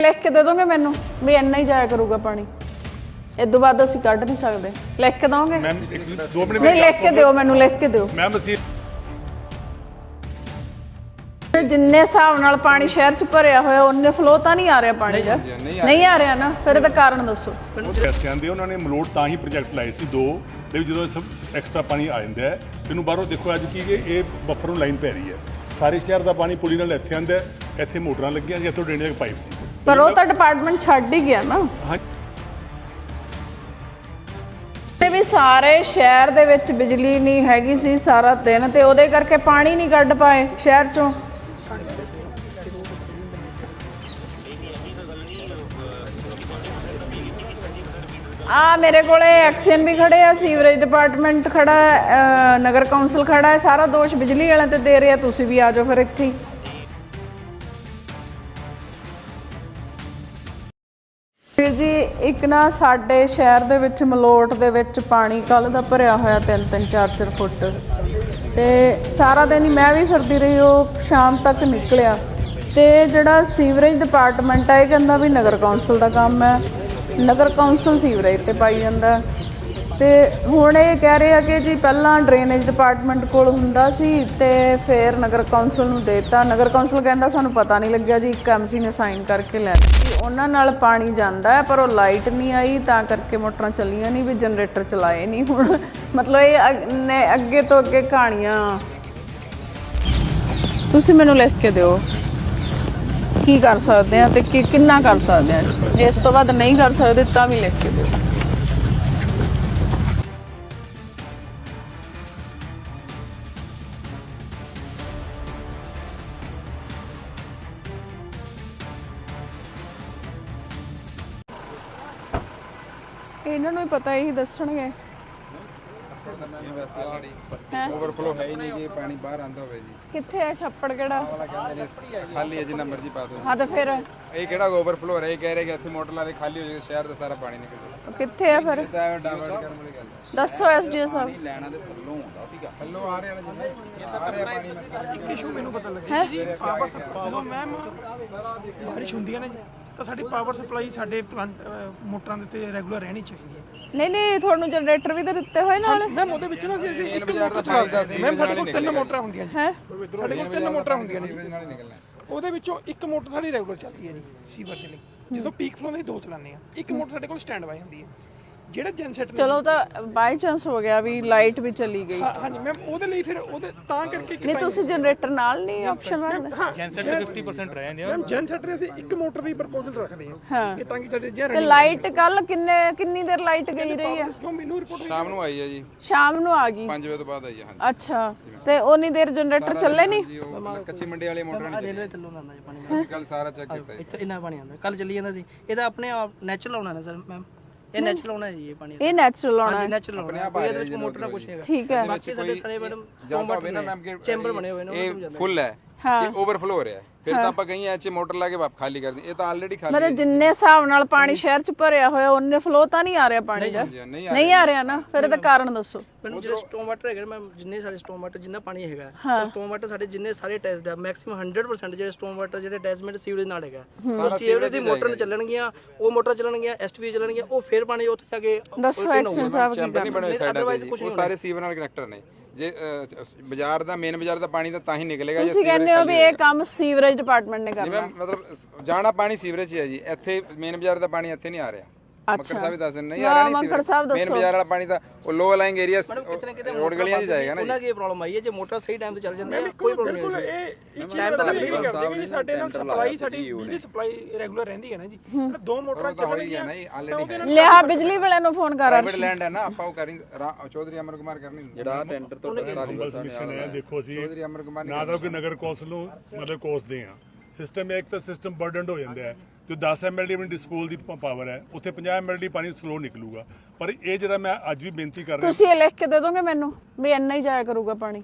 ਲਿਖ ਕੇ ਦੇ ਦੋਗੇ ਮੈਨੂੰ? ਵੀ ਇੰਨਾ ਹੀ ਜਾਇਆ ਕਰੂਗਾ ਪਾਣੀ। ਇਦੋਂ ਬਾਅਦ ਅਸੀਂ ਕੱਢ ਨਹੀਂ ਸਕਦੇ। ਲਿਖ ਕੇ ਦੋਗੇ? ਮੈਮ ਇੱਕ ਦੋ ਮਿੰਟ ਨਹੀਂ ਲਿਖ ਕੇ ਦਿਓ ਮੈਨੂੰ ਲਿਖ ਕੇ ਦਿਓ। ਮੈਮ ਅਸੀਂ ਤੇ ਜਿੰਨੇ ਹਿਸਾਬ ਨਾਲ ਪਾਣੀ ਸ਼ਹਿਰ ਚ ਭਰਿਆ ਹੋਇਆ ਉਹਨੇ ਫਲੋ ਤਾਂ ਨਹੀਂ ਆ ਰਿਹਾ ਪਾਣੀ ਦਾ? ਨਹੀਂ ਆ ਰਿਹਾ। ਨਾ? ਫਿਰ ਇਹਦਾ ਕਾਰਨ ਦੱਸੋ। ਉਹ ਪੈਸਿਆਂ ਦੇ ਉਹਨਾਂ ਨੇ ਮਲੋਟ ਤਾਂ ਹੀ ਪ੍ਰੋਜੈਕਟ ਲਾਏ ਸੀ ਦੋ ਤੇ ਜਦੋਂ ਇਹ ਸਭ ਐਕਸਟਰਾ ਪਾਣੀ ਆ ਜਾਂਦਾ ਹੈ ਇਹਨੂੰ ਬਾਹਰੋਂ ਦੇਖੋ ਅੱਜ ਕੀ ਕਿ ਇਹ ਬਫਰ ਨੂੰ ਲਾਈਨ ਪੈ ਰਹੀ ਹੈ। ਸਾਰੇ ਸ਼ਹਿਰ ਦਾ ਪਾਣੀ ਪੁਲੀ ਨਾਲ ਇੱਥੇ ਆਉਂਦਾ ਹੈ, ਇੱਥੇ ਮੋਟਰਾਂ ਲੱਗੀਆਂ ਸੀ ਇੱਥੋਂ ਡਰੇਨੇਜ ਪਾਈਪ ਸੀ। ਪਰ ਉਹ ਤਾਂ ਡਿਪਾਰਟਮੈਂਟ ਛੱਡ ਹੀ ਗਿਆ ਨਾ। ਹਾਂ। ਤੇ ਵੀ ਸਾਰੇ ਸ਼ਹਿਰ ਦੇ ਵਿੱਚ ਬਿਜਲੀ ਨਹੀਂ ਹੈਗੀ ਸੀ ਸਾਰਾ ਦਿਨ ਤੇ ਉਹਦੇ ਕਰਕੇ ਪਾਣੀ ਨਹੀਂ ਕੱਢ ਪਾਏ ਸ਼ਹਿਰ ਚੋਂ। ਆ ਮੇਰੇ ਕੋਲੇ ਐਕਸ਼ਨ ਵੀ ਖੜੇ ਆ ਸੀਵਰੇਜ ਡਿਪਾਰਟਮੈਂਟ ਖੜਾ ਹੈ, ਅਹ, ਨਗਰ ਕੌਂਸਲ ਖੜਾ ਹੈ ਸਾਰਾ ਦੋਸ਼ ਬਿਜਲੀ ਵਾਲਿਆਂ ਤੇ ਦੇ ਰਿਹਾ ਤੁਸੀਂ ਵੀ ਆ ਜਾਓ ਫਿਰ ਇੱਥੇ ਹੀ। ਇੱਕ ਨਾ ਸਾਡੇ ਸ਼ਹਿਰ ਦੇ ਵਿੱਚ ਮਲੋਟ ਦੇ ਵਿੱਚ ਪਾਣੀ ਕੱਲ ਦਾ ਭਰਿਆ ਹੋਇਆ 3-3 4-4 ਫੁੱਟ। ਤੇ ਸਾਰਾ ਦਿਨ ਹੀ ਮੈਂ ਵੀ ਫਿਰਦੀ ਰਹੀ, ਉਹ ਸ਼ਾਮ ਤੱਕ ਨਿਕਲਿਆ। ਤੇ ਜਿਹੜਾ ਸੀਵਰੇਜ ਡਿਪਾਰਟਮੈਂਟ ਹੈ ਇਹ ਕਹਿੰਦਾ ਵੀ ਨਗਰ ਕੌਂਸਲ ਦਾ ਕੰਮ ਹੈ। ਨਗਰ ਕੌਂਸਲ ਸੀਵਰੇਜ ਤੇ ਪਾਈ ਜਾਂਦਾ। ਤੇ ਹੁਣ ਇਹ ਕਹਿ ਰਹੇ ਆ ਕਿ ਜੀ ਪਹਿਲਾਂ ਡਰੇਨੇਜ ਡਿਪਾਰਟਮੈਂਟ ਕੋਲ ਹੁੰਦਾ ਸੀ ਤੇ ਫਿਰ ਨਗਰ ਕੌਂਸਲ ਨੂੰ ਦੇਤਾ। ਨਗਰ ਕੌਂਸਲ ਕਹਿੰਦਾ ਸਾਨੂੰ ਪਤਾ ਨਹੀਂ ਲੱਗਿਆ ਜੀ, ਇੱਕ ਐਮਸੀ ਨੇ ਸਾਈਨ ਕਰਕੇ ਲੈ ਲਿਆ ਉਹਨਾਂ ਨਾਲ ਪਾਣੀ ਜਾਂਦਾ ਹੈ, ਪਰ ਉਹ ਲਾਈਟ ਨਹੀਂ ਆਈ, ਤਾਂ ਕਰਕੇ ਮੋਟਰਾਂ ਚੱਲੀਆਂ ਨਹੀਂ, ਵੀ ਜਨਰੇਟਰ ਚਲਾਏ ਨਹੀਂ ਹੁਣ। ਮਤਲਬ ਇਹ ਅੱਗੇ ਤੋਂ ਅੱਗੇ ਕਹਾਣੀਆਂ। ਤੁਸੀਂ ਮੈਨੂੰ ਲਿਖ ਕੇ ਦਿਓ। ਕੀ ਕਰ ਸਕਦੇ ਆ ਤੇ ਕੀ, ਕਿੰਨਾ ਕਰ ਸਕਦੇ ਆ? ਇਸ ਤੋਂ ਬਾਅਦ ਨਹੀਂ ਕਰ ਸਕਦੇ, ਤਾਂ ਵੀ ਲਿਖ ਕੇ ਦਿਓ। ਇਹਨਾਂ ਨੂੰ ਹੀ ਪਤਾ ਇਹੀ ਦੱਸਣਗੇ? ਓਵਰਫਲੋ ਹੈ ਹੀ ਨਹੀਂ ਜੀ ਪਾਣੀ ਬਾਹਰ ਆਂਦਾ ਹੋਵੇ ਜੀ। ਕਿੱਥੇ ਹੈ ਛੱਪੜ ਕਿਹੜਾ? ਵਾਲਾ ਕਹਿੰਦੇ ਜੀ ਖਾਲੀ ਹੈ ਜਿੰਨਾ ਮਰਜ਼ੀ ਪਾ ਦਿਓ ਹਾਂ ਤਾਂ ਫਿਰ? ਇਹ ਕਿਹੜਾ ਓਵਰਫਲੋ ਹੈ? ਇਹ ਕਹਿ ਰਹੇ ਕਿ ਇੱਥੇ ਮੋਟਰ ਲਾ ਦੇ ਖਾਲੀ ਹੋ ਜਾਏਗਾ ਸ਼ਹਿਰ ਦਾ ਸਾਰਾ ਪਾਣੀ ਨਿਕਲ ਜਾਏਗਾ। ਕਿੱਥੇ ਹੈ ਫਿਰ? ਇਹ ਤਾਂ ਡਾਵਰਟ ਕਰਨ ਵਾਲੀ ਗੱਲ ਹੈ। ਦੱਸੋ ਐਸਡੀਓ ਸਾਹਿਬ। ਲੈਣਾ ਦੇ ਥੱਲੋਂ ਹੁੰਦਾ ਸੀਗਾ। ਥੱਲੋਂ ਆ ਰਿਹਾ ਨਾ ਜਿੰਨਾ ਆ ਰਿਹਾ ਪਾਣੀ ਮੈਂ ਇਸ਼ੂ ਮੈਨੂੰ ਪਤਾ ਲੱਗਿਆ ਜੀ ਪਾਵਰ ਜਦੋਂ ਮੈਮ ਬਾਰਿਸ਼ ਹੁੰਦੀਆਂ ਨੇ ਜੀ, ਤਾਂ ਸਾਡੀ ਪਾਵਰ ਸਪਲਾਈ ਸਾਡੇ ਪਲਾਂਟ ਅਹ ਮੋਟਰਾਂ ਦੇ ਉੱਤੇ ਰੈਗੂਲਰ ਰਹਿਣੀ ਚਾਹੀਦੀ ਹੈ। ਨਹੀਂ ਨਹੀਂ ਤੁਹਾਨੂੰ ਜਨਰੇਟਰ ਵੀ ਤਾਂ ਦਿੱਤੇ ਹੋਏ ਨਾਲ। ਮੈਮ ਉਹਦੇ ਵਿੱਚ ਨਾ ਅਸੀਂ ਅਸੀਂ ਇੱਕ ਮੋਟਰ ਚਲਾ ਸਕਦੇ ਮੈਮ ਸਾਡੇ ਕੋਲ ਤਿੰਨ ਮੋਟਰਾਂ ਹੁੰਦੀਆਂ ਜੀ। ਹੈ? ਸਾਡੇ ਕੋਲ ਤਿੰਨ ਮੋਟਰਾਂ ਹੁੰਦੀਆਂ ਨੇ ਜੀ। ਸੀਵਰੇਜ ਨਾਲ ਹੀ ਨਿਕਲਣਾ ਉਹਦੇ ਵਿੱਚੋਂ ਇੱਕ ਮੋਟਰ ਸਾਡੀ ਰੈਗੂਲਰ ਚੱਲਦੀ ਹੈ ਜੀ ਸੀਵਰ ਦੇ ਲਈ। ਜਦੋਂ ਪੀਕ ਫਲੋ ਦੇ ਦੋ ਚਲਾਉਂਦੇ ਆ ਇੱਕ ਮੋਟਰ ਸਾਡੇ ਕੋਲ ਸਟੈਂਡ ਬਾਈ ਹੁੰਦੀ ਹੈ। ਜਿਹੜਾ ਜਨਸੈਟ ਚਲੋ ਤਾਂ ਬਾਈ ਚਾਂਸ ਹੋ ਗਿਆ ਵੀ ਲਾਈਟ ਵੀ ਚਲੀ ਗਈ। ਹਾਂਜੀ ਮੈਮ ਉਹਦੇ ਲਈ ਫਿਰ ਉਹਦੇ ਤਾਂ ਕਰਕੇ ਨਹੀਂ ਤੁਸੀਂ ਜਨਰੇਟਰ ਨਾਲ ਨਹੀਂ ਆਪਸ਼ਨ ਰੱਖਦੇ ਜਨਸੈਟ 50% ਰਹਿ ਜਾਂਦੇ ਆ। ਮੈਮ ਜਨਸੈਟ ਦੇ ਅਸੀਂ ਇੱਕ ਮੋਟਰ ਦੀ ਪ੍ਰਪੋਜ਼ਲ ਰੱਖਦੇ ਹਾਂ। ਹਾਂ। ਕਿ ਤਾਂ ਕਿ ਸਾਡੇ ਜੇ ਤੇ ਲਾਈਟ ਕੱਲ ਕਿੰਨੇ ਕਿੰਨੀ ਦੇਰ ਲਾਈਟ ਗਈ ਰਹੀ ਆ? ਕਿਉਂ ਮੈਨੂੰ ਰਿਪੋਰਟ ਸ਼ਾਮ ਨੂੰ ਆਈ ਹੈ ਜੀ। ਸ਼ਾਮ ਨੂੰ ਆ ਗਈ। 5 ਵਜੇ ਤੋਂ ਬਾਅਦ ਆਈ ਹੈ ਹਾਂਜੀ। ਅੱਛਾ ਤੇ ਉਨੀ ਦੇਰ ਜਨਰੇਟਰ ਚੱਲੇ ਨਹੀਂ? ਕੱਚੀ ਮੰਡੀ ਵਾਲੀ ਮੋਟਰ ਨਹੀਂ ਰੇਲਵੇ ਥੱਲੋਂ ਆਉਂਦਾ ਜੀ ਪਾਣੀ ਅਸੀਂ ਕੱਲ ਸਾਰਾ ਚੈੱਕ ਕੀਤਾ ਇੱਥੇ ਇੰਨਾ ਪਾਣੀ ਆਉਂਦਾ। ਕੱਲ ਚੱਲੀ ਜਾਂਦਾ ਸੀ। ਇਹ ਤਾਂ ਆਪਣੇ ਆਪ ਨੈਚੁਰਲ ਆਉਣਾ ਨਾ ਸਰ ਮੈਮ ਇਹ ਨੈਚੁਰਲ ਆਉਣਾ ਜੀ ਇਹ ਪਾਣੀ ਇਹ ਨੈਚੁਰਲ ਆਉਣਾ ਹੈ। ਨੈਚੁਰਲ ਆਉਣਾ ਕੋਈ ਇਹਦੇ ਵਿੱਚ ਮੋਟਰ ਨਾ ਕੁਛ ਹੈਗਾ ਠੀਕ ਹੈ। ਬਾਕੀ ਸਾਡੇ ਸਾਰੇ ਮੈਡਮ ਜਾਂਦਾ ਹੋਵੇ ਨਾ ਮੈਮ ਕਿ ਚੈਂਬਰ ਬਣੇ ਹੋਏ ਨੇ ਇਹ ਫੁੱਲ ਹੈ। ਇਹ ਓਵਰਫਲੋ ਹੋ ਰਿਹਾ ਹੈ। ਫਿਰ ਤਾਂ ਆਪਾਂ ਕਹੀਂ ਐਚ ਮੋਟਰ ਲਾ ਕੇ ਵਾਪ ਖਾਲੀ ਕਰ ਦੀ ਇਹ ਤਾਂ ਆਲਰੇਡੀ ਖਾਲੀ ਮਤਲਬ ਜਿੰਨੇ ਹਿਸਾਬ ਨਾਲ ਪਾਣੀ ਸ਼ਹਿਰ ਚ ਭਰਿਆ ਹੋਇਆ ਉਹਨੇ ਫਲੋ ਤਾਂ ਨਹੀਂ ਆ ਰਿਹਾ ਪਾਣੀ ਦਾ? ਨਹੀਂ ਆ ਰਿਹਾ। ਨਾ? ਫਿਰ ਇਹਦਾ ਕਾਰਨ ਦੱਸੋ। ਮੈਨੂੰ ਜਿਹੜੇ ਸਟੋਮ ਵਾਟਰ ਹੈਗੇ ਮੈਮ ਜਿੰਨੇ ਸਾਰੇ ਸਟੋਮ ਵਾਟਰ ਜਿੰਨਾ ਪਾਣੀ ਹੈਗਾ ਸਟੋਮ ਵਾਟਰ ਸਾਡੇ ਜਿੰਨੇ ਸਾਰੇ ਟੈਸਟ ਦਾ ਮੈਕਸਿਮਮ 100% ਜਿਹੜੇ ਸਟੋਮ ਵਾਟਰ ਜਿਹੜੇ ਅਟੈਚਮੈਂਟ ਸੀਵਰੇਜ ਨਾਲ ਹੈਗਾ। ਸਾਰਾ ਸੀਵਰੇਜ ਦੀ ਮੋਟਰ ਚੱਲਣਗੀਆਂ ਉਹ ਮੋਟਰ ਚੱਲਣਗੀਆਂ ਐਸਟੀਵੀ ਚੱਲਣਗੀਆਂ ਉਹ ਫਿਰ ਪਾਣੀ ਉੱਥੇ ਜਾ ਕੇ ਦੱਸੋ ਐਕਸ਼ਨ ਸਾਹਿਬ ਕੀ ਜੀ। ਉਹ ਸਾਰੇ ਸੀਵਰ ਨਾਲ ਕਨੈਕਟਰ ਨੇ। ਜੇ ਅਹ, ਬਾਜ਼ਾਰ ਦਾ ਮੇਨ ਬਾਜ਼ਾਰ ਦਾ ਪਾਣੀ ਤਾਂ ਤਾਂ ਹੀ ਨਿਕਲੇਗਾ ਜੇ ਤੁਸੀਂ ਕਹਿੰਦੇ ਹੋ ਵੀ ਇਹ ਕੰਮ ਸੀਵਰੇਜ ਡਿਪਾਰਟਮੈਂਟ ਨੇ ਕਰਨਾ। ਜਿਵੇਂ ਮਤਲਬ ਸ- ਜਾਣਾ ਪਾਣੀ ਸੀਵਰੇਜ 'ਚ ਹੈ ਜੀ। ਇੱਥੇ ਮੇਨ ਬਾਜ਼ਾਰ ਦਾ ਪਾਣੀ ਇੱਥੇ ਨਹੀਂ ਆ ਰਿਹਾ। ਮੱਕੜ ਸਾਹਿਬ ਵੀ ਦੱਸ ਦਿੰਦੇ ਨਹੀਂ ਆ ਰਿਹਾ ਨਹੀਂ ਮੱਕੜ ਸਾਹਿਬ ਮੇਨ ਬਾਜ਼ਾਰ ਵਾਲਾ ਪਾਣੀ ਤਾਂ ਉਹ ਲੋ ਲਾਈਂਗ ਏਰੀਆ ਰੋਡ ਗਲੀਆਂ 'ਚ ਜਾਏਗਾ ਨਾ ਜੀ। ਉਹਨਾਂ ਕੀ ਪ੍ਰੋਬਲਮ ਆਈ ਹੈ? ਜੇ ਮੋਟਰ ਸਹੀ ਟਾਈਮ ਤੇ ਚੱਲ ਜਾਂਦੀ ਹੈ ਕੋਈ ਪ੍ਰੋਬਲਮ ਨਹੀਂ ਹੋਈ ਇਹ ਟਾਈਮ ਤਾਂ ਲੱਗਦਾ ਹੀ ਕਰਦੇ ਸਾਡੇ ਨਾਲ ਸਪਲਾਈ ਸਾਡੀ ਬਿਜਲੀ ਸਪਲਾਈ ਰੈਗੂਲਰ ਰਹਿੰਦੀ ਹੈ ਨਾ ਜੀ। ਦੋ ਮੋਟਰਾਂ ਤਾਂ ਹੋ ਹੀ ਗਿਆ ਨਾ ਜੀ ਆਲਰੇਡੀ ਹੈ। ਲਿਆ ਬਿਜਲੀ ਵਾਲਿਆਂ ਨੂੰ ਫੋਨ ਕਰ ਪ੍ਰਾਈਵੇਟ ਲੈਂਡ ਹੈ ਨਾ ਆਪਾਂ ਉਹ ਕਰੀ ਚੌਧਰੀ ਅਮਰ ਕੁਮਾਰ ਕਰਨੀ ਜਿਹੜਾ ਟੈਂਡਰ ਤੋਂ ਹੰਬਲ ਸਬਮਿਸ਼ਨ ਹੈ ਦੇਖੋ ਅਸੀਂ ਚੌਧਰੀ ਅਮਰ ਕੁਮਾਰ ਨੇ ਨਾ ਤਾਂ ਕੋਈ ਨਗਰ ਕੌਂਸਲ ਨੂੰ ਮਤਲਬ ਕੋਸਦੇ ਆ ਸਿਸਟਮ ਇੱਕ ਤਾਂ ਸਿਸਟਮ ਬਰਡਨਡ ਹੋ ਜਾਂਦਾ ਹੈ ਜੋ 10 ਐਮਐਲਡੀ ਆਪਣੀ ਡਿਸਪੋਲ ਦੀ ਪਾਵਰ ਹੈ ਉੱਥੇ 50 ਐਮਐਲਡੀ ਪਾਣੀ ਸਲੋ ਨਿਕਲੂਗਾ। ਪਰ ਇਹ ਜਿਹੜਾ ਮੈਂ ਅੱਜ ਵੀ ਬੇਨਤੀ ਕਰ ਰਿਹਾ ਤੁਸੀਂ ਇਹ ਲਿਖ ਕੇ ਦੇ ਦੋਗੇ ਮੈਨੂੰ? ਵੀ ਇੰਨਾ ਹੀ ਜਾਇਆ ਕਰੂਗਾ ਪਾਣੀ।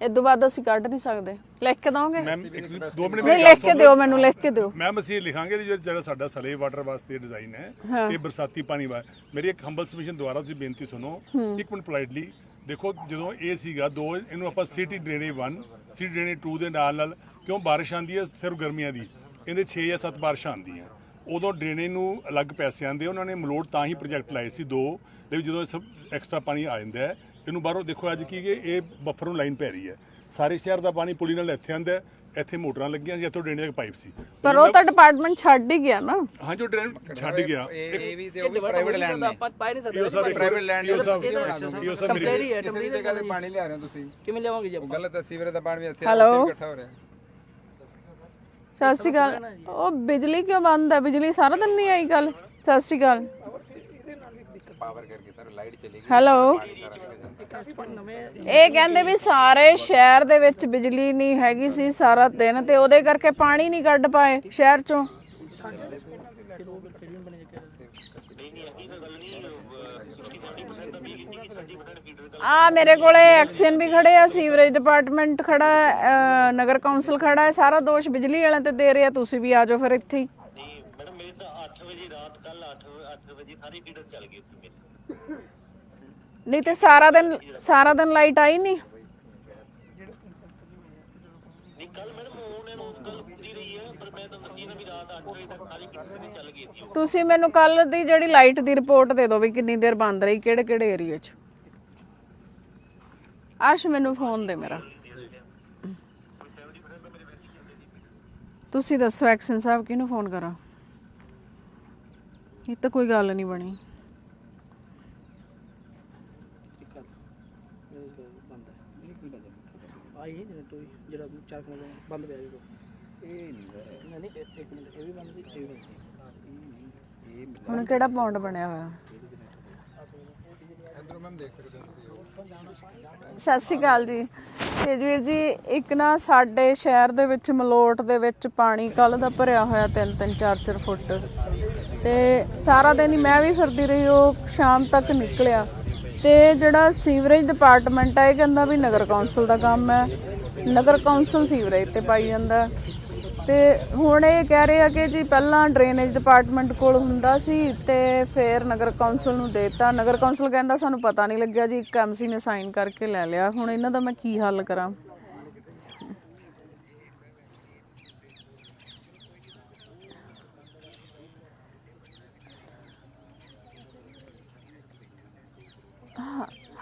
ਇਦੋਂ ਬਾਅਦ ਅਸੀਂ ਕੱਢ ਨਹੀਂ ਸਕਦੇ। ਲਿਖ ਕੇ ਦੋਗੇ? ਮੈਮ ਇੱਕ ਦੋ ਮਿੰਟ ਨਹੀਂ ਲਿਖ ਕੇ ਦਿਓ ਮੈਨੂੰ ਲਿਖ ਕੇ ਦਿਓ। ਮੈਮ ਅਸੀਂ ਇਹ ਲਿਖਾਂਗੇ ਜਿਹੜਾ ਸਾਡਾ ਸਲੇ ਵਾਟਰ ਵਾਸਤੇ ਡਿਜ਼ਾਈਨ ਹੈ ਇਹ ਬਰਸਾਤੀ ਪਾਣੀ ਵਾ। ਮੇਰੀ ਇੱਕ ਹੰਬਲ ਸਬਮਿਸ਼ਨ ਦੁਆਰਾ ਤੁਸੀਂ ਬੇਨਤੀ ਸੁਣੋ। ਇੱਕ ਮਿੰਟ ਪੋਲਾਈਟਲੀ ਦੇਖੋ ਜਦੋਂ ਇਹ ਸੀਗਾ ਦੋ ਇਹਨੂੰ ਆਪਾਂ ਸਿਟੀ ਡਰੇਨੇਜ 1 ਸਿਟੀ ਡਰੇਨੇਜ 2 ਦੇ ਨਾਲ ਨਾਲ ਕਿਉਂ ਬਾਰਿਸ਼ ਆਂਦੀ ਹੈ ਸਿਰਫ ਗਰਮੀਆਂ ਦੀ। ਇਹਦੇ 6 ਜਾਂ 7 ਬਾਰਿਸ਼ਾਂ ਆਉਂਦੀਆਂ। ਉਦੋਂ ਡਰੇਨੇਜ ਨੂੰ ਅਲੱਗ ਪੈਸੇ ਆਉਂਦੇ ਉਹਨਾਂ ਨੇ ਮਲੋਟ ਤਾਂ ਹੀ ਪ੍ਰੋਜੈਕਟ ਲਾਏ ਸੀ ਦੋ ਦੇ ਜਦੋਂ ਐਕਸਟਰਾ ਪਾਣੀ ਆ ਜਾਂਦਾ ਹੈ ਇਹਨੂੰ ਬਾਹਰੋਂ ਦੇਖੋ ਅੱਜ ਕੀ ਕਿ ਇਹ ਬਫਰ ਨੂੰ ਲਾਈਨ ਪੈ ਰਹੀ ਹੈ। ਸਾਰੇ ਸ਼ਹਿਰ ਦਾ ਪਾਣੀ ਪੁਲੀ ਨਾਲ ਇੱਥੇ ਆਉਂਦਾ ਹੈ, ਇੱਥੇ ਮੋਟਰਾਂ ਲੱਗੀਆਂ ਸੀ ਇੱਥੋਂ ਡਰੇਨੇਜ ਪਾਈਪ ਸੀ। ਪਰ ਉਹ ਤਾਂ ਡਿਪਾਰਟਮੈਂਟ ਛੱਡ ਹੀ ਗਿਆ ਨਾ। ਹਾਂ ਜੋ ਡਰੇਨ ਛੱਡ ਗਿਆ। ਇਹ ਵੀ ਤੇ ਉਹ ਵੀ ਪ੍ਰਾਈਵੇਟ ਲੈਂਡ ਨੇ ਆਪਾਂ ਪਾਈ ਨਹੀਂ ਸਕਦੇ ਇਹ ਸਭ ਪ੍ਰਾਈਵੇਟ ਲੈਂਡ ਇਹ ਸਭ ਇਹ ਸਭ ਮੇਰੀ ਕਿਸੇ ਦੀ ਜਗ੍ਹਾ ਤੇ ਪਾਣੀ ਲਿਆ ਰਹੇ ਹੋ ਤੁਸੀਂ? ਕਿਵੇਂ ਲਿਆਵਾਂਗੇ ਜੀ ਗਲਤ ਹੈ ਸੀਵਰੇਜ ਦਾ ਪਾਣੀ ਵੀ? ਇੱਥੇ ਇਕੱਠਾ ਹੋ ਰਿਹਾ। ਸਤਿ ਸ਼੍ਰੀ ਅਕਾਲ। ਉਹ ਬਿਜਲੀ ਕਿਉਂ ਬੰਦ ਹੈ? ਬਿਜਲੀ ਸਾਰਾ ਦਿਨ ਨਹੀਂ ਆਈ ਕੱਲ ਸਤਿ ਸ਼੍ਰੀ ਅਕਾਲ। ਹੈਲੋ। ਇਹ ਕਹਿੰਦੇ ਵੀ ਸਾਰੇ ਸ਼ਹਿਰ ਦੇ ਵਿੱਚ ਬਿਜਲੀ ਨਹੀਂ ਹੈਗੀ ਸੀ ਸਾਰਾ ਦਿਨ ਤੇ ਉਹਦੇ ਕਰਕੇ ਪਾਣੀ ਨਹੀਂ ਕੱਢ ਪਾਏ ਸ਼ਹਿਰ ਚੋਂ। ਆ ਮੇਰੇ ਕੋਲੇ ਐਕਸ਼ਨ ਵੀ ਖੜੇ ਆ, ਸੀਵਰੇਜ ਡਿਪਾਰਟਮੈਂਟ ਖੜਾ ਹੈ ਅਹ ਨਗਰ ਕੌਂਸਲ ਖੜਾ ਹੈ, ਸਾਰਾ ਦੋਸ਼ ਬਿਜਲੀ ਵਾਲਿਆਂ ਤੇ ਦੇ ਰਿਹਾ ਤੁਸੀਂ ਵੀ ਆ ਜਾਓ ਫਿਰ ਇੱਥੇ ਹੀ। ਨਹੀਂ ਮੈਡਮ ਮੇਰੇ ਤਾਂ 8 ਵਜੇ ਰਾਤ ਕੱਲ 8 8 ਵਜੇ ਸਾਰੀ ਫੀਡਰ ਚੱਲ ਗਈ ਸੀ ਮੇਰੀ ਨਹੀਂ ਤੇ ਸਾਰਾ ਦਿਨ ਸਾਰਾ ਦਿਨ ਲਾਈਟ ਆਈ ਨਹੀਂ ਨਹੀਂ ਕੱਲ ਮੈਡਮ ਉਹਨਾਂ ਨੂੰ ਕੱਲ ਪੂਰੀ ਰਹੀ ਹੈ, ਪਰ ਮੈਂ ਤਾਂ ਦੱਸੀ ਨਾ ਵੀ ਰਾਤ 8 ਵਜੇ ਤੱਕ ਸਾਰੀ ਫੀਡਰ ਚੱਲ ਗਈ ਸੀ। ਤੁਸੀਂ ਮੈਨੂੰ ਕੱਲ ਦੀ ਜਿਹੜੀ ਲਾਈਟ ਦੀ ਰਿਪੋਰਟ ਦੇ ਦਿਓ ਵੀ ਕਿੰਨੀ ਦੇਰ ਬੰਦ ਰਹੀ ਕਿਹੜੇ ਕਿਹੜੇ ਏਰੀਆ 'ਚ? ਅਰਸ਼ ਮੈਨੂੰ ਫੋਨ ਦੇ ਮੇਰਾ। ਤੁਸੀਂ ਦੱਸੋ, ਐਕਸ਼ਨ ਸਾਹਿਬ ਕਿਹਨੂੰ ਫੋਨ ਕਰਾਂ? ਇਹ ਤਾਂ ਕੋਈ ਗੱਲ ਨਹੀਂ ਬਣੀ। ਆਈ ਹੈ ਜਿਹੜਾ ਟੋਈ ਜਿਹੜਾ ਚਾਰ ਖੰਡ ਬੰਦ ਪਿਆ ਜੀ ਇਹ ਨਹੀਂ ਨਹੀਂ ਇੱਕ ਇੱਕ ਮਿੰਟ ਇਹ ਵੀ ਬੰਦ ਸੀ ਇਹ ਵੀ ਬੰਦ ਸੀ। ਹੁਣ ਕਿਹੜਾ ਪੌਂਡ ਬਣਿਆ ਹੋਇਆ? ਸਤਿ ਸ਼੍ਰੀ ਅਕਾਲ ਜੀ। ਤੇਜਵੀਰ ਜੀ ਇੱਕ ਨਾ ਸਾਡੇ ਸ਼ਹਿਰ ਦੇ ਵਿੱਚ ਮਲੋਟ ਦੇ ਵਿੱਚ ਪਾਣੀ ਕੱਲ ਦਾ ਭਰਿਆ ਹੋਇਆ 3-3 4-4 ਫੁੱਟ। ਤੇ ਸਾਰਾ ਦਿਨ ਹੀ ਮੈਂ ਵੀ ਫਿਰਦੀ ਰਹੀ ਉਹ ਸ਼ਾਮ ਤੱਕ ਨਿਕਲਿਆ। ਤੇ ਜਿਹੜਾ ਸੀਵਰੇਜ ਡਿਪਾਰਟਮੈਂਟ ਆ ਇਹ ਕਹਿੰਦਾ ਵੀ ਨਗਰ ਕੌਂਸਲ ਦਾ ਕੰਮ ਹੈ। ਨਗਰ ਕੌਂਸਲ ਸੀਵਰੇਜ ਤੇ ਪਾਈ ਜਾਂਦਾ ਤੇ ਹੁਣ ਇਹ ਕਹਿ ਰਹੇ ਆ ਕਿ ਜੀ ਪਹਿਲਾਂ ਡਰੇਨੇਜ ਡਿਪਾਰਟਮੈਂਟ ਕੋਲ ਹੁੰਦਾ ਸੀ ਤੇ ਫਿਰ ਨਗਰ ਕੌਂਸਲ ਨੂੰ ਦੇਤਾ। ਨਗਰ ਕੌਂਸਲ ਕਹਿੰਦਾ ਸਾਨੂੰ ਪਤਾ ਨਹੀਂ ਲੱਗਿਆ ਜੀ, ਇੱਕ ਐਮਸੀ ਨੇ ਸਾਈਨ ਕਰਕੇ ਲੈ ਲਿਆ। ਹੁਣ ਇਹਨਾਂ ਦਾ ਮੈਂ ਕੀ ਹੱਲ ਕਰਾਂ?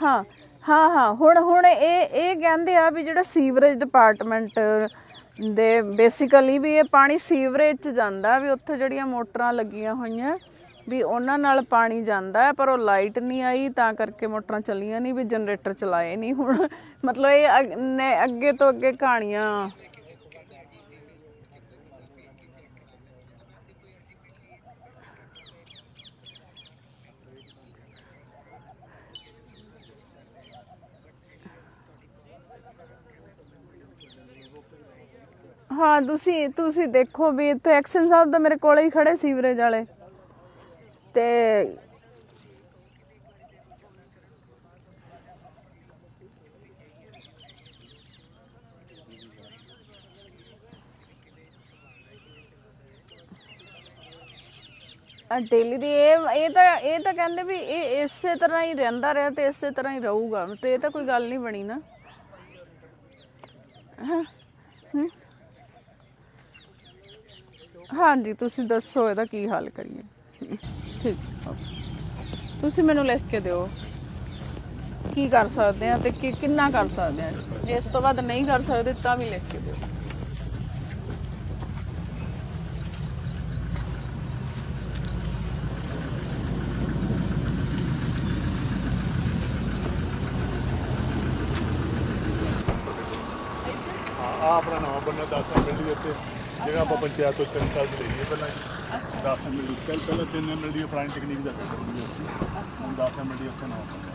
ਹਾਂ ਹਾਂ ਹਾਂ। ਹੁਣ ਹੁਣ ਇਹ ਇਹ ਕਹਿੰਦੇ ਆ ਵੀ ਜਿਹੜਾ ਸੀਵਰੇਜ ਡਿਪਾਰਟਮੈਂਟ ਦੇ ਬੇਸਿਕਲੀ ਵੀ ਇਹ ਪਾਣੀ ਸੀਵਰੇਜ ਚ ਜਾਂਦਾ ਵੀ ਉੱਥੇ ਜਿਹੜੀਆਂ ਮੋਟਰਾਂ ਲੱਗੀਆਂ ਹੋਈਆਂ, ਵੀ ਉਹਨਾਂ ਨਾਲ ਪਾਣੀ ਜਾਂਦਾ ਪਰ ਉਹ ਲਾਈਟ ਨਹੀਂ ਆਈ, ਤਾਂ ਕਰਕੇ ਮੋਟਰਾਂ ਚੱਲੀਆਂ ਨਹੀਂ, ਵੀ ਜਨਰੇਟਰ ਚਲਾਏ ਨਹੀਂ ਹੁਣ। ਮਤਲਬ ਇਹ ਅੱਗੇ ਤੋਂ ਅੱਗੇ ਕਹਾਣੀਆਂ ਹਾਂ, ਤੁਸੀਂ ਤੁਸੀਂ ਦੇਖੋ ਵੀ ਇੱਥੇ ਐਕਸ਼ਨ ਸਾਹਿਬ ਦਾ ਮੇਰੇ ਕੋਲੇ ਹੀ ਖੜੇ ਸੀਵਰੇਜ ਵਾਲੇ। ਤੇ ਡੇਲੀ ਦੀ ਇਹ ਇਹ ਤਾਂ ਇਹ ਤਾਂ ਕਹਿੰਦੇ ਵੀ ਇਹ ਇਸੇ ਤਰ੍ਹਾਂ ਹੀ ਰਹਿੰਦਾ ਰਿਹਾ ਤੇ ਇਸੇ ਤਰ੍ਹਾਂ ਹੀ ਰਹੂਗਾ। ਤੇ ਇਹ ਤਾਂ ਕੋਈ ਗੱਲ ਨਹੀਂ ਬਣੀ ਨਾ। ਹਾਂਜੀ, ਤੁਸੀਂ ਦੱਸੋ ਇਹਦਾ ਕੀ ਹੱਲ ਕਰੀਏ। ਠੀਕ। ਓਕੇ। ਤੁਸੀਂ ਮੈਨੂੰ ਲਿਖ ਕੇ ਦਿਓ ਕੀ ਕਰ ਸਕਦੇ ਆ ਤੇ ਕੀ ਕਿੰਨਾ ਕਰ ਸਕਦੇ ਆ। ਇਸ ਤੋਂ ਬਾਅਦ ਨਹੀਂ ਕਰ ਸਕਦੇ ਤਾਂ ਵੀ ਲਿਖ ਕੇ ਦਿਓ। ਆ ਆਪਣਾ ਨਵਾਂ ਬੰਨਾ 10 ਮਿੰਟ ਦੀ ਉੱਤੇ ਜਿਹੜਾ ਆਪਾਂ ਪੰਚਾਇਤ ਤੋਂ ਤਿੰਨ ਸਾਲ ਦੀ ਲਈਏ ਪਹਿਲਾਂ 10 ਮਿੰਟ ਦੀ ਕੱਲ ਪਹਿਲਾਂ 3 ਮਿੰਟ ਦੀ ਪੁਰਾਣੀ ਟੈਕਨੀਕ ਦਾ ਫਿਲਟਰ ਹੁੰਦੀ ਸੀ। ਹੁਣ 10 ਮਿੰਟ ਦੀ ਉੱਤੇ ਨਵਾਂ ਬੰਨਾ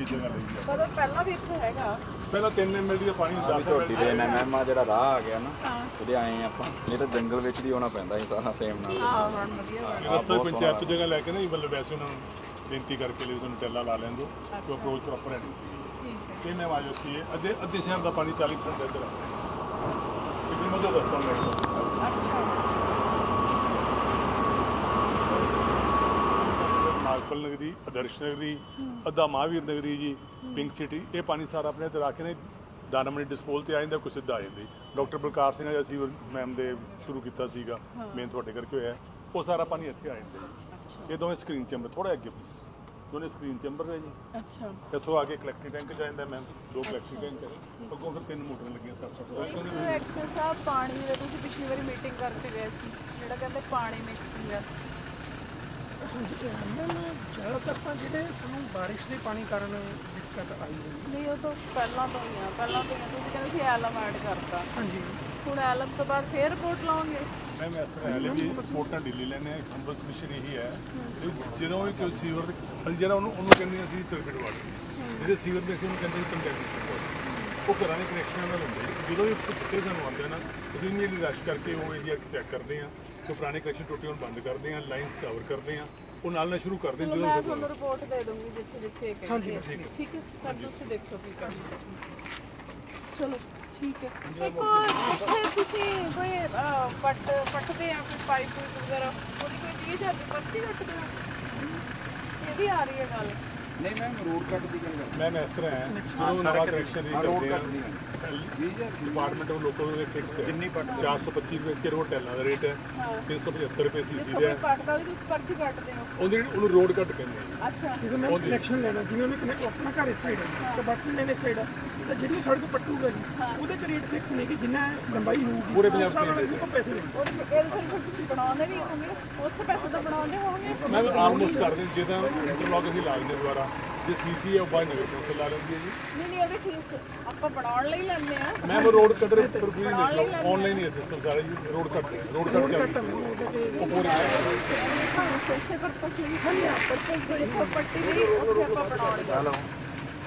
ਇਹ ਜਗ੍ਹਾ ਲਈ ਹੈ। ਪਰ ਪਹਿਲਾਂ ਵੀ ਇੱਥੇ ਹੈਗਾ। ਪਹਿਲਾਂ 3 ਮਿੰਟ ਦੀ ਪਾਣੀ 10 ਮਿੰਟ ਝੋਟੀ ਦੇ ਐਨਐਮ ਆ ਜਿਹੜਾ ਰਾਹ ਆ ਗਿਆ ਨਾ ਉਹਦੇ ਆਏ ਆ ਆਪਾਂ। ਨਹੀਂ ਤਾਂ ਜੰਗਲ ਵਿੱਚ ਦੀ ਆਉਣਾ ਪੈਂਦਾ ਸੀ ਸਾਰਾ ਸੇਮ ਨਾਲ। ਹਾਂ ਹੁਣ ਵਧੀਆ ਰਸਤਾ ਪੰਚਾਇਤ ਤੋਂ ਜਗ੍ਹਾ ਲੈ ਕੇ ਨਾ ਜੀ ਮਤਲਬ ਵੈਸੇ ਉਹਨਾਂ ਨੂੰ ਬੇਨਤੀ ਕਰਕੇ ਲਈ ਸਾਨੂੰ ਟੈਲਾ ਲਾ ਲੈਣ ਦਿਓ। ਕਿ ਅਪਰੋਚ ਪ੍ਰੋਪਰ ਹੈ ਨਹੀਂ ਸੀ। ਕਿੰਨੇ ਵਾਜ ਉੱਥੇ ਹੈ ਅੱਧੇ ਅੱਧੇ ਸ਼ਹਿਰ ਦਾ ਪਾਣੀ 40 ਫੁੱਟ ਇੱਧਰ ਆ। ਕਿੰਨੇ ਮਦਦ ਦੱਸਦਾ ਮੈਂ ਨਾਗਪਲ ਨਗਰੀ ਆਦਰਸ਼ ਨਗਰੀ ਅੱਧਾ ਮਹਾਵੀਰ ਨਗਰੀ ਜੀ ਪਿੰਕ ਸਿਟੀ ਇਹ ਪਾਣੀ ਸਾਰਾ ਆਪਣੇ ਇੱਧਰ ਆ ਕੇ ਨੇ ਦਾਨਮਣੀ ਡਿਸਪੋਲ ਤੇ ਆ ਜਾਂਦਾ ਕੋਈ ਸਿੱਧਾ ਆ ਜਾਂਦੀ ਡਾਕਟਰ ਬਲਕਾਰ ਸਿੰਘ ਨੇ ਅਸੀਂ ਮੈਮ ਦੇ ਸ਼ੁਰੂ ਕੀਤਾ ਸੀਗਾ ਮੇਨ ਤੁਹਾਡੇ ਕਰਕੇ ਹੋਇਆ। ਉਹ ਸਾਰਾ ਪਾਣੀ ਇੱਥੇ ਆ ਜਾਂਦਾ ਜੀ। ਇਹ ਦੋਵੇਂ ਸਕਰੀਨ ਚੈਂਬਰ ਥੋੜਾ ਅੱਗੇ ਪਲੀਜ਼ ਦੋਨੇ ਸਕਰੀਨ ਚੈਂਬਰ ਨੇ ਜੀ। ਅੱਛਾ। ਇੱਥੋਂ ਆ ਕੇ ਕਲੈਕਟਿੰਗ ਟੈਂਕ ਚ ਆ ਜਾਂਦਾ ਮੈਮ ਦੋ ਕਲੈਕਟਿੰਗ ਟੈਂਕ ਹੈ ਅੱਗੋਂ ਫਿਰ ਤਿੰਨ ਮੋਟਰਾਂ ਲੱਗੀਆਂ ਸੱਤ ਸੱਤ। ਐਕਸੈਸ ਆ ਪਾਣੀ ਦੇ ਤੁਸੀਂ ਪਿਛਲੀ ਵਾਰੀ ਮੀਟਿੰਗ ਕਰਕੇ ਗਏ ਸੀ ਜਿਹੜਾ ਕਹਿੰਦੇ ਪਾਣੀ ਮਿਕਸਿੰਗ ਹੈ ਜ਼ਿਆਦਾਤਰ ਤਾਂ ਜਿਹੜੇ ਸਾਨੂੰ ਬਾਰਿਸ਼ ਦੇ ਪਾਣੀ ਕਾਰਨ ਦਿੱਕਤ ਆਈ ਹੋਈ। ਨਹੀਂ ਉਹ ਤਾਂ ਪਹਿਲਾਂ ਤੋਂ ਹੀ ਆ ਪਹਿਲਾਂ ਤੋਂ ਹੀ ਆ। ਤੁਸੀਂ ਕਹਿੰਦੇ ਸੀ ਐਲਮ ਐਡ ਕਰਤਾ। ਹਾਂਜੀ। ਹੁਣ ਐਲਮ ਤੋਂ ਬਾਅਦ ਫੇਰ ਰਿਪੋਰਟ ਲਾਉਂਗੇ ਮੈਮ ਇਸ ਤਰ੍ਹਾਂ ਹੈ ਵੀ ਰਿਪੋਰਟਾਂ ਢਿੱਲੀ ਲੈਣੇ ਆ ਹੰਬਲ ਸਬਮਿਸ਼ਨ ਇਹੀ ਹੈ। ਜਦੋਂ ਵੀ ਕੋਈ ਸੀਵਰ ਅਸੀਂ ਜਿਹੜਾ ਉਹਨੂੰ ਉਹਨੂੰ ਕਹਿੰਦੇ ਅਸੀਂ ਟਰਬਿਡ ਵਾਟਰ ਜਿਹੜੇ ਸੀਵਰ ਦੇ ਅਸੀਂ ਉਹਨੂੰ ਕਹਿੰਦੇ ਕੰਟੈਕਟ ਵਾਟਰ ਉਹ ਘਰਾਂ ਦੇ ਕਨੈਕਸ਼ਨਾਂ ਨਾਲ ਹੁੰਦੇ। ਜਦੋਂ ਵੀ ਕਿਤੇ ਸਾਨੂੰ ਆਉਂਦੇ ਨਾ ਅਸੀਂ ਇਮੀਡੀਏਟਲੀ ਰਸ਼ ਕਰਕੇ ਉਹ ਏਰੀਆ ਚੈੱਕ ਕਰਦੇ ਆ ਕਿ ਪੁਰਾਣੇ ਕਨੈਕਸ਼ਨ ਟੁੱਟੇ ਹੋਣ ਬੰਦ ਕਰਦੇ ਆ ਲਾਈਨਸ ਕਵਰ ਕਰਦੇ ਆ ਉਹ ਨਾਲ ਨਾਲ ਸ਼ੁਰੂ ਕਰਦੇ ਜਦੋਂ ਮੈਂ ਤੁਹਾਨੂੰ ਰਿਪੋਰਟ ਦੇ ਦੂੰਗੀ ਜਿੱਥੇ ਜਿੱਥੇ ਕਹਿੰਦੇ ਠੀਕ ਹੈ। ਫਿਰ ਤੁਸੀਂ ਦੇਖੋ ਕੀ ਕਰਨਾ ਚਲੋ। ਠੀਕ ਹੈ। ਇੱਕ ਇੱਥੇ ਤੁਸੀਂ ਕੋਈ ਅਹ, ਪੱਟ ਪੱਟਦੇ ਆ ਕੋਈ ਪਾਈਪ ਪੂਈਪ ਵਗੈਰਾ? ਉਹਦੀ ਕੋਈ 30000 ਦੀ ਪਰਚੀ ਕੱਟਦੇ ਆ? ਇਹ ਵੀ ਆ ਰਹੀ ਹੈ ਗੱਲ। ਨਹੀਂ ਮੈਮ ਰੋਡ ਕੱਟ ਦੀ ਗੱਲ ਮੈਮ ਇਸ ਤਰ੍ਹਾਂ ਹੈ ਜਦੋਂ ਨਵਾਂ ਕਨੈਕਸ਼ਨ ਵੀ ਕਰਦੇ ਆ ਡਿਪਾਰਟਮੈਂਟ ਆਫ ਲੋਕਲ ਦੇ ਫਿਕਸ ਹੈ। ਕਿੰਨੀ ਪੱਟ 425 ਰੁਪਏ ਕਿ ਰੋਡ ਟੈਲਾਂ ਦਾ ਰੇਟ ਹੈ। 375 ਰੁਪਏ ਸੀਸੀ ਦਾ। ਹੈ ਪੱਟਦਾ ਵੀ ਤੁਸੀਂ ਪਰਚੀ ਕੱਟਦੇ ਹੋ। ਉਹਦੇ ਉਹਨੂੰ ਰੋਡ ਕੱਟ ਕਹਿੰਦੇ ਆ। ਅੱਛਾ। ਜਦੋਂ ਮੈਂ ਕਨੈਕਸ਼ਨ ਲੈਣਾ ਜਿਵੇਂ ਉਹਨੇ ਕਨੈਕਟ ਆਪਣਾ ਘਰ ਇਸ ਸਾਈਡ ਹੈ ਤੇ ਬਾਕੀ ਇਸ ਸਾਈਡ ਹੈ ਤਾਂ ਜਿਹੜੀ ਸੜਕ ਪੱਟੂਗਾ ਜੀ ਉਹਦੇ ਚ ਰੇਟ ਫਿਕਸ ਨਹੀਂ ਕਿ ਜਿੰਨਾ ਲੰਬਾਈ ਹੋਊਗੀ। ਪੂਰੇ ਪੰਜਾਬ ਦੇ ਉਹਨੂੰ ਪੈਸੇ ਉਹਦੇ ਇਹ ਫਿਰ ਫਿਰ ਤੁਸੀਂ ਬਣਾਉਂਦੇ ਵੀ ਹੋਵੋਗੇ। ਉਸ ਪੈਸੇ ਤੋਂ ਬਣਾਉਂਦੇ ਹੋਵੋਗੇ। ਮੈਂ ਆਲਮੋਸਟ ਕਰਦੇ ਜਿੱਦਾਂ ਇੰਟਰਲੌਕ ਅਸੀਂ ਲਾ ਦਿੰਦੇ ਦੁਆਰਾ ਜੇ ਸੀਸੀ ਹੈ ਉਹ ਬਾਅਦ ਨਗਰ ਕੌਂਸਲ ਲਾ ਲੈਂਦੀ ਹੈ ਜੀ। ਨਹੀਂ ਨਹੀਂ ਉਹਦੀ ਫੀਸ ਆਪਾਂ ਬਣਾਉਣ ਲਈ ਲੈਂਦੇ ਆ ਮੈਮ ਰੋਡ ਕਟਰ ਪਰ ਵੀ ਦੇਖ ਲਓ ਆਨਲਾਈਨ ਹੀ ਸਿਸਟਮ ਸਾਰਾ ਜੀ ਰੋਡ ਕੱਟ ਰੋਡ ਕੱਟ ਚੱਲ ਉਹ ਪੂਰੀ ਸੈਸੇ ਪਰ ਤੁਸੀਂ ਹਾਂ ਪਰ ਕੋਈ ਦੇਖੋ ਪੱਟੀ ਵੀ ਉੱਥੇ ਆਪਾਂ ਬਣਾਉਣੀ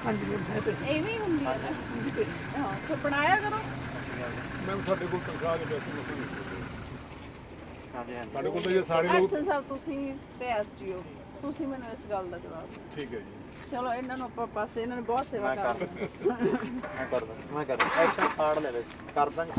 ਹਾਂਜੀ ਮੈਮ ਹੈ ਤੇ ਐਵੇਂ ਹੀ ਹੁੰਦੀ ਹੈ ਨਾ। ਹਾਂ ਫਿਰ ਬਣਾਇਆ ਕਰੋ। ਮੈਮ ਸਾਡੇ ਕੋਲ ਤਨਖਾਹ ਦੇ ਪੈਸੇ ਨਹੀਂ ਹਾਂਜੀ ਸਾਡੇ ਕੋਲ ਤਾਂ ਇਹ ਸਾਰੇ ਲੋਕ ਐਕਸ਼ਨ ਸਾਹਿਬ ਤੁਸੀਂ ਤੇ ਐਸਟੀਓ ਤੁਸੀਂ ਮੈਨੂੰ ਇਸ ਗੱਲ ਦਾ ਜਵਾਬ ਦਿਓ। ਠੀਕ ਹੈ ਜੀ। ਚਲੋ ਇਹਨਾਂ ਨੂੰ ਆਪਾਂ ਪਾਸੇ ਇਹਨਾਂ ਨੇ ਬਹੁਤ ਸੇਵਾ ਕਰਦੇ ਮੈਂ ਕਰ ਦਾਂ ਮੈਂ ਕਰ ਦਾਂ ਐਕਸ਼ਨ ਕਾਰਡ ਲੈ ਲੈ ਕਰ ਦਾਂਗੇ।